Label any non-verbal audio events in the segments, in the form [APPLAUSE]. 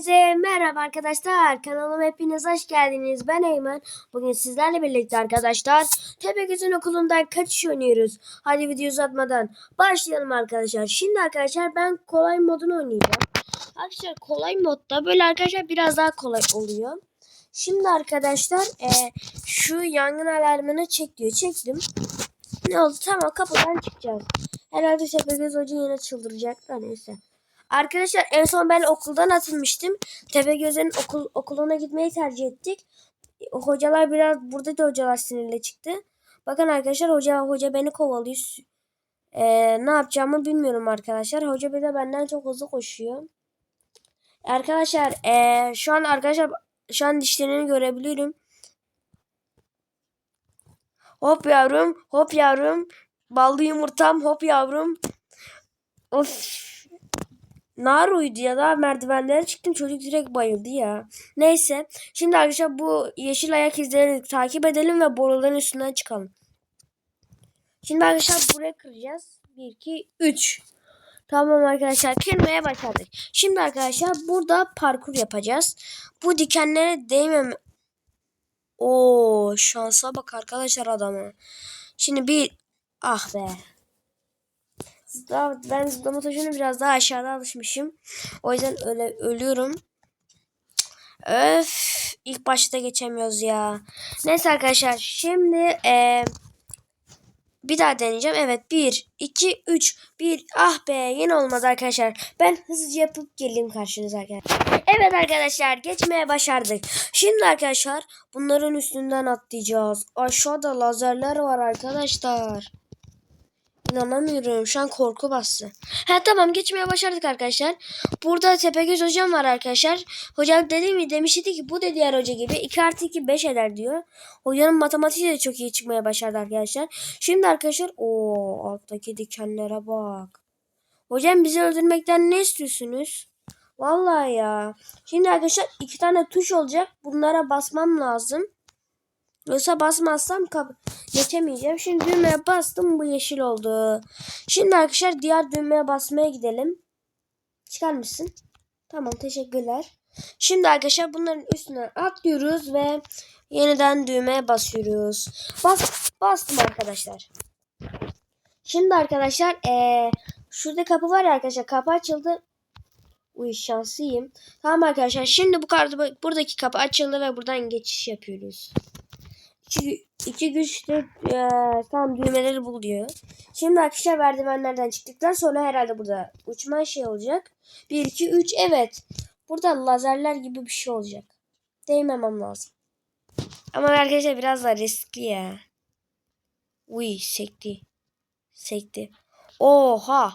Herkese merhaba arkadaşlar. Kanalıma hepiniz hoş geldiniz. Ben Eymen. Bugün sizlerle birlikte arkadaşlar Tepegöz'ün okulundan kaçış oynuyoruz. Hadi video uzatmadan başlayalım arkadaşlar. Şimdi arkadaşlar ben kolay modunu oynayacağım. Arkadaşlar kolay modda böyle arkadaşlar biraz daha kolay oluyor. Şimdi arkadaşlar e, şu yangın alarmını çek diyor. Çektim. Ne oldu? Tamam kapıdan çıkacağız. Herhalde Tepegöz Hoca yine çıldıracak da neyse. Arkadaşlar en son ben okuldan atılmıştım. Tepegöz'ün okul, okuluna gitmeyi tercih ettik. Hocalar biraz burada da hocalar sinirli çıktı. Bakın arkadaşlar hoca hoca beni kovalıyor. Ee, ne yapacağımı bilmiyorum arkadaşlar. Hoca bir de benden çok hızlı koşuyor. Arkadaşlar ee, şu an arkadaşlar şu an dişlerini görebiliyorum. Hop yavrum, hop yavrum. Ballı yumurtam, hop yavrum. Of. Naru'ydu ya da merdivenlere çıktım çocuk direkt bayıldı ya. Neyse şimdi arkadaşlar bu yeşil ayak izlerini takip edelim ve boruların üstünden çıkalım. Şimdi arkadaşlar buraya kıracağız. 1, 2, 3. Tamam arkadaşlar kırmaya başladık. Şimdi arkadaşlar burada parkur yapacağız. Bu dikenlere değmem. Oo şansa bak arkadaşlar adamı. Şimdi bir ah be daha, ben zıplama tuşuna biraz daha aşağıda alışmışım. O yüzden öyle ölüyorum. Öf. ilk başta geçemiyoruz ya. Neyse arkadaşlar. Şimdi ee, bir daha deneyeceğim. Evet. 1, 2, 3. 1. Ah be. Yine olmadı arkadaşlar. Ben hızlıca yapıp geleyim karşınıza arkadaşlar. Evet arkadaşlar. Geçmeye başardık. Şimdi arkadaşlar bunların üstünden atlayacağız. Aşağıda lazerler var arkadaşlar. İnanamıyorum. Şu an korku bastı. Ha tamam geçmeye başardık arkadaşlar. Burada Tepegöz hocam var arkadaşlar. Hocam dedi mi demişti ki bu da diğer hoca gibi 2 artı 2 5 eder diyor. Hocanın matematiği de çok iyi çıkmaya başardı arkadaşlar. Şimdi arkadaşlar o alttaki dikenlere bak. Hocam bizi öldürmekten ne istiyorsunuz? Vallahi ya. Şimdi arkadaşlar iki tane tuş olacak. Bunlara basmam lazım. Yoksa basmazsam geçemeyeceğim. Şimdi düğmeye bastım bu yeşil oldu. Şimdi arkadaşlar diğer düğmeye basmaya gidelim. Çıkar mısın? Tamam teşekkürler. Şimdi arkadaşlar bunların üstüne atlıyoruz ve yeniden düğmeye basıyoruz. Bas, bastım arkadaşlar. Şimdi arkadaşlar ee, şurada kapı var ya arkadaşlar kapı açıldı. Uy şanslıyım. Tamam arkadaşlar şimdi bu kartı buradaki kapı açıldı ve buradan geçiş yapıyoruz. İki, iki güçlü e, tam düğmeleri bul diyor. Şimdi arkadaşlar merdivenlerden çıktıktan sonra herhalde burada uçma şey olacak. 1, 2, 3 evet. Burada lazerler gibi bir şey olacak. Değmemem lazım. Ama arkadaşlar biraz da riskli ya. Uy sekti. Sekti. Oha.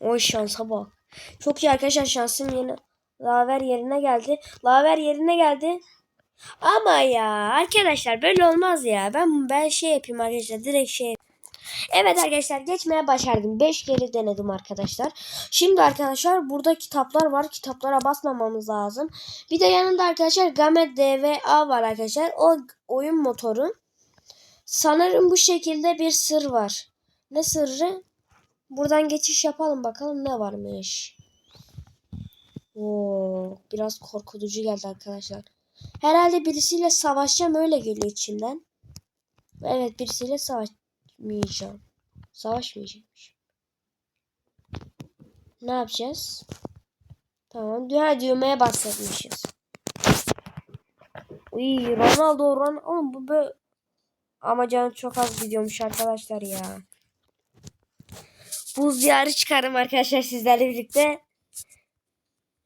O şansa bak. Çok iyi arkadaşlar şansım yine. Laver yerine geldi. Laver yerine geldi. Ama ya arkadaşlar böyle olmaz ya. Ben ben şey yapayım arkadaşlar direkt şey. Evet arkadaşlar geçmeye başardım. 5 kere denedim arkadaşlar. Şimdi arkadaşlar burada kitaplar var. Kitaplara basmamamız lazım. Bir de yanında arkadaşlar Game DVA var arkadaşlar. O oyun motoru. Sanırım bu şekilde bir sır var. Ne sırrı? Buradan geçiş yapalım bakalım ne varmış. Oo, biraz korkutucu geldi arkadaşlar. Herhalde birisiyle savaşacağım öyle geliyor içimden. Evet birisiyle savaşmayacağım. Savaşmayacağım. Ne yapacağız? Tamam. Dünya düğmeye bahsetmişiz. Uy Ronaldo Ron oğlum bu böyle ama canım çok az gidiyormuş arkadaşlar ya. Buz diyarı çıkarım arkadaşlar sizlerle birlikte.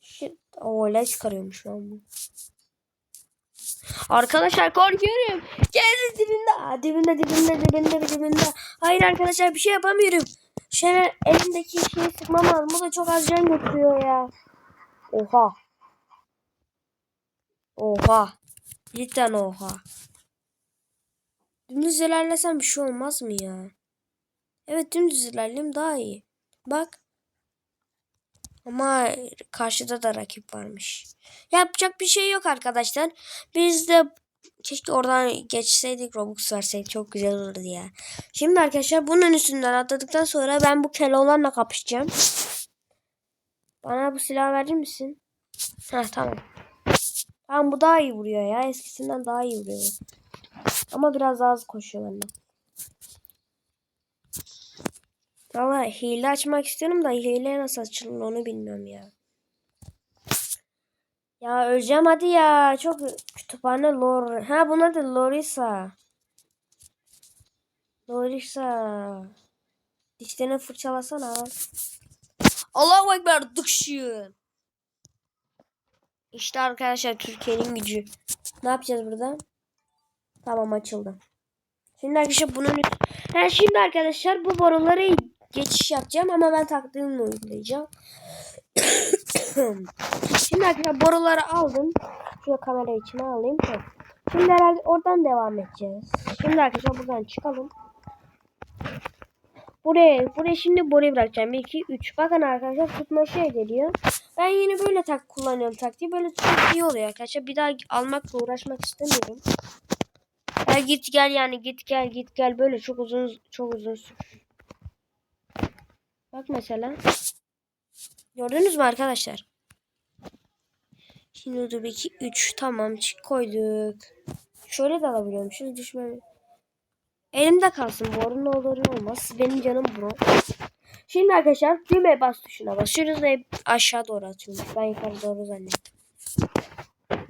Shit. O çıkarıyormuş lan bu. Arkadaşlar korkuyorum. Geldi dibinde. Dibinde dibinde dibinde dibinde. Hayır arkadaşlar bir şey yapamıyorum. Şöyle elimdeki şeyi sıkmam lazım. Bu da çok az can götürüyor ya. Oha. Oha. Cidden oha. Dümdüz ilerlesem bir şey olmaz mı ya? Evet dümdüz ilerleyeyim daha iyi. Bak. Ama karşıda da rakip varmış. Yapacak bir şey yok arkadaşlar. Biz de keşke oradan geçseydik Robux verseydik çok güzel olurdu ya. Şimdi arkadaşlar bunun üstünden atladıktan sonra ben bu Keloğlan'la kapışacağım. Bana bu silahı verir misin? Ha tamam. Tamam bu daha iyi vuruyor ya. Eskisinden daha iyi vuruyor. Ama biraz daha az koşuyor benden. Valla hile açmak istiyorum da hile nasıl açılır onu bilmiyorum ya. Ya öleceğim hadi ya. Çok kütüphane lore. Ha bunlar da Lorisa. Lorisa. Dişlerini fırçalasana. Allahu Ekber dıkşın. İşte arkadaşlar Türkiye'nin gücü. Ne yapacağız burada? Tamam açıldı. Şimdi arkadaşlar bunun ha, şimdi arkadaşlar bu boruları geçiş yapacağım ama ben taktığımla uygulayacağım. [COUGHS] şimdi arkadaşlar boruları aldım. Şöyle kamera içine alayım. Şimdi herhalde oradan devam edeceğiz. Şimdi arkadaşlar buradan çıkalım. Buraya, buraya şimdi boruyu bırakacağım. 1, 2, 3. Bakın arkadaşlar tutma şey geliyor. Ben yine böyle tak kullanıyorum taktiği. Böyle çok iyi oluyor arkadaşlar. Bir daha almakla uğraşmak istemiyorum. Ya git gel yani git gel git gel böyle çok uzun çok uzun. Bak mesela. Gördünüz mü arkadaşlar? Şimdi 2 3 tamam çık koyduk. Şöyle de alabiliyormuşuz düşme. Elimde kalsın ne olur olmaz. Benim canım bu. Şimdi arkadaşlar düğme bas tuşuna basıyoruz ve aşağı doğru atıyoruz. Ben yukarı doğru zannettim.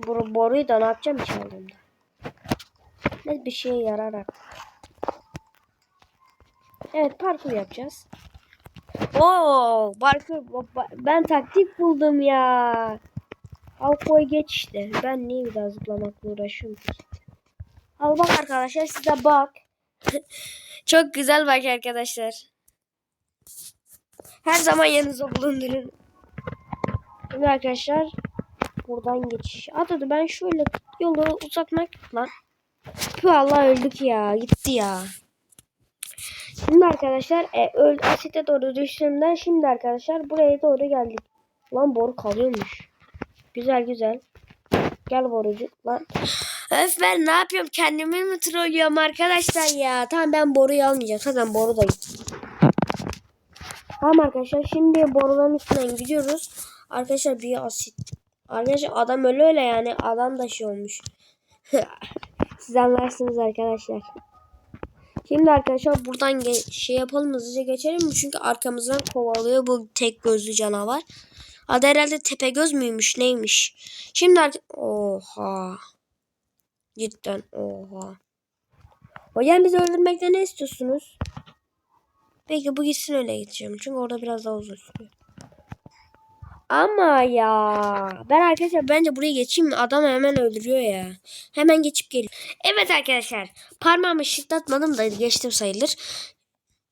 Bu boruyu da ne yapacağım hiç aldığımda. Ne bir şeye yarar artık. Evet parkur yapacağız. Oo parkur ben taktik buldum ya. Al koy geç işte. Ben niye bir daha zıplamakla uğraşıyorum ki? Al bak arkadaşlar size bak. [LAUGHS] Çok güzel bak arkadaşlar. Her zaman yanınızda bulundurun. Şimdi arkadaşlar buradan geçiş. Atadı ben şöyle yolu uzatmak lan. Tüh Allah öldük ya. Gitti ya. Şimdi arkadaşlar e, öl asite doğru düştüğümden şimdi arkadaşlar buraya doğru geldik. Lan boru kalıyormuş. Güzel güzel. Gel borucu lan. Öf ben ne yapıyorum kendimi mi trollüyorum arkadaşlar ya. Tamam ben boruyu almayacağım. Zaten boru da. Tamam arkadaşlar şimdi boruların üstünden gidiyoruz. Arkadaşlar bir asit. Arkadaşlar adam öyle öyle yani adam da şey olmuş. Siz anlarsınız arkadaşlar. Şimdi arkadaşlar buradan şey yapalım hızlıca geçelim? Çünkü arkamızdan kovalıyor bu tek gözlü canavar. Adı herhalde Tepegöz müymüş neymiş? Şimdi artık... Oha. Cidden oha. Hocam bizi öldürmekte ne istiyorsunuz? Peki bu gitsin öyle gideceğim. Çünkü orada biraz daha uzun sürüyor. Ama ya. Ben arkadaşlar bence buraya geçeyim mi? Adam hemen öldürüyor ya. Hemen geçip geliyor. Evet arkadaşlar. Parmağımı şıklatmadım da geçtim sayılır.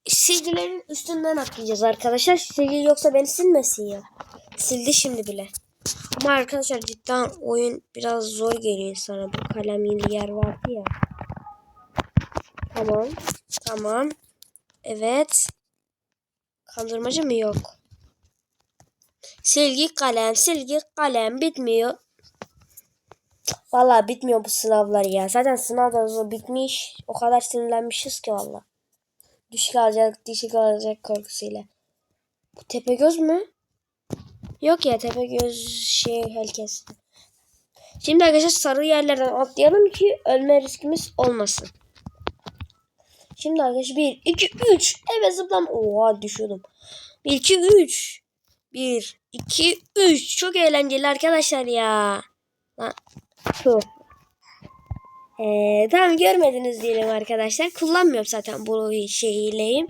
Silgilerin üstünden atlayacağız arkadaşlar. Silgi yoksa beni silmesin ya. Sildi şimdi bile. Ama arkadaşlar cidden oyun biraz zor geliyor sana. Bu kalemli yer vardı ya. Tamam. Tamam. Evet. Kandırmacı mı yok? Silgi kalem, silgi kalem bitmiyor. Vallahi bitmiyor bu sınavlar ya. Zaten sınav da bitmiş. O kadar sinirlenmişiz ki valla. Düşük alacak, düşük alacak korkusuyla. Bu Tepegöz mü? Yok ya Tepegöz şey herkes. Şimdi arkadaşlar sarı yerlerden atlayalım ki ölme riskimiz olmasın. Şimdi arkadaşlar 1, 2, 3. Evet zıplam. Oha düşüyordum. 1, 2, 3. 1, 2, 3. Çok eğlenceli arkadaşlar ya. Lan. Ee, tamam görmediniz diyelim arkadaşlar. Kullanmıyorum zaten bu şeyleyim.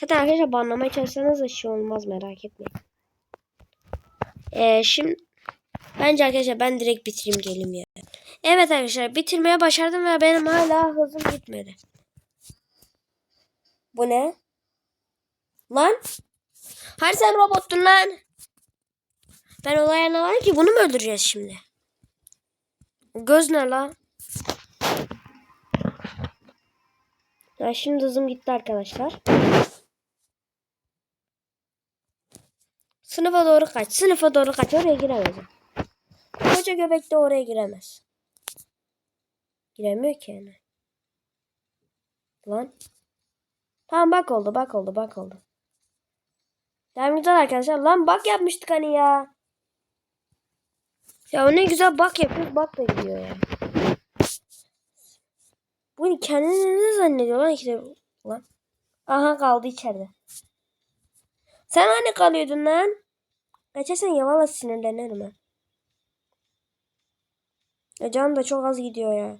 Zaten arkadaşlar banlamaya çalışsanız da şey olmaz merak etmeyin. Ee, şimdi bence arkadaşlar ben direkt bitireyim gelim ya. Evet arkadaşlar bitirmeye başardım ve benim hala hızım gitmedi. Bu ne? Lan? Her sen robottun lan. Ben olaya ne var ki bunu mu öldüreceğiz şimdi? Göz ne lan? Ya şimdi hızım gitti arkadaşlar. Sınıfa doğru kaç. Sınıfa doğru kaç. Oraya giremez. Koca göbek de oraya giremez. Giremiyor ki yani. Lan. Tamam bak oldu bak oldu bak oldu. Devam güzel arkadaşlar. Lan bak yapmıştık hani ya. Ya ne güzel bak yapıyoruz. Bak da gidiyor ya. Bu kendini ne zannediyor lan ikide lan. Aha kaldı içeride. Sen hani kalıyordun lan? Geçersen ya valla sinirlenirim ha. Ya canım da çok az gidiyor ya.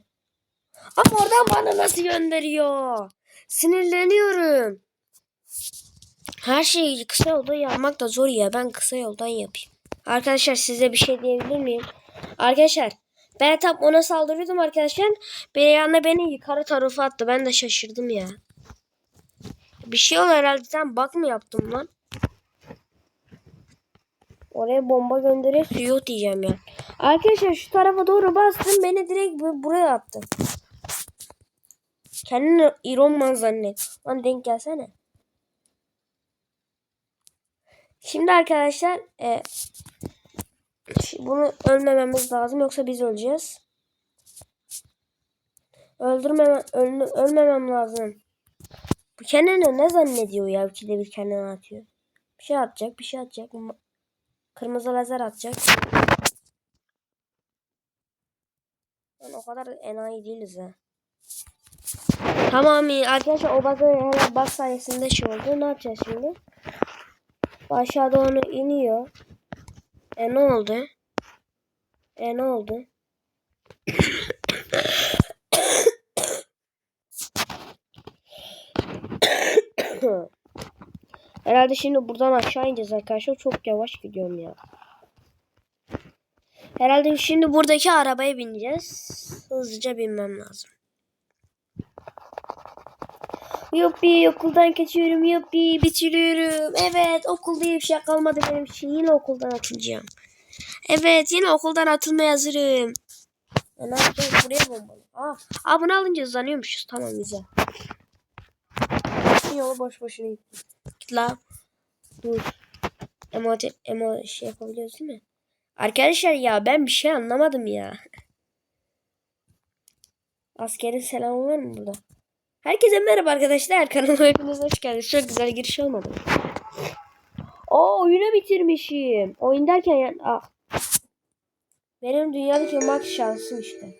Ama oradan bana nasıl gönderiyor? Sinirleniyorum. Her şeyi kısa yolda yapmak da zor ya. Ben kısa yoldan yapayım. Arkadaşlar size bir şey diyebilir miyim? Arkadaşlar ben tam ona saldırıyordum arkadaşlar. Bir yana beni yukarı tarafa attı. Ben de şaşırdım ya. Bir şey oldu herhalde. Sen bak mı yaptım lan? Oraya bomba gönderiyor yok diyeceğim ya. Arkadaşlar şu tarafa doğru bastım. Beni direkt bu- buraya attı. Kendini Iron Man zannet. Lan denk gelsene. Şimdi arkadaşlar e, bunu ölmememiz lazım yoksa biz öleceğiz. Öldürmemem, ölme, ölmemem lazım. Bu kendini ne zannediyor ya? İkide bir kendini atıyor. Bir şey atacak, bir şey atacak. Kırmızı lazer atacak. Yani o kadar enayi değiliz ha. Tamam arkadaşlar o bug'ı hemen bug sayesinde şey oldu. Ne yapacağız şimdi? Aşağı doğru iniyor. E ne oldu? E ne oldu? Herhalde şimdi buradan aşağı ineceğiz arkadaşlar. Çok yavaş gidiyorum ya. Herhalde şimdi buradaki arabaya bineceğiz. Hızlıca binmem lazım. Yuppi okuldan kaçıyorum yuppi bitiriyorum. Evet okul diye bir şey kalmadı benim için. Yine okuldan atılacağım. Evet yine okuldan atılmaya hazırım. Ne yapacağız buraya bombalı. Aa, aa bunu alınca hızlanıyormuşuz. Tamam güzel. Yolu boş boşuna gittim. Git la. Dur. Emo, emo şey yapabiliyoruz değil mi? Arkadaşlar ya ben bir şey anlamadım ya. [LAUGHS] Askerin selamı var mı burada? Herkese merhaba arkadaşlar. Kanalıma hepiniz hoş geldiniz. Çok güzel giriş olmadı? Oo oyunu bitirmişim. Oyun derken yani... Ah. Benim dünyadaki maç şansım işte.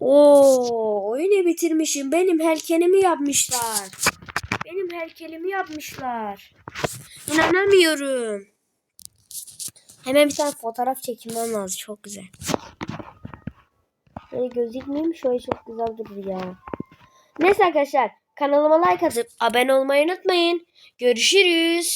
Oo oyunu bitirmişim. Benim heykelimi yapmışlar. Benim heykelimi yapmışlar. İnanamıyorum. Hemen bir tane fotoğraf çekilmem lazım. Çok güzel. Böyle gözükmeyeyim. Şöyle çok güzel durur ya. Neyse arkadaşlar kanalıma like atıp abone olmayı unutmayın. Görüşürüz.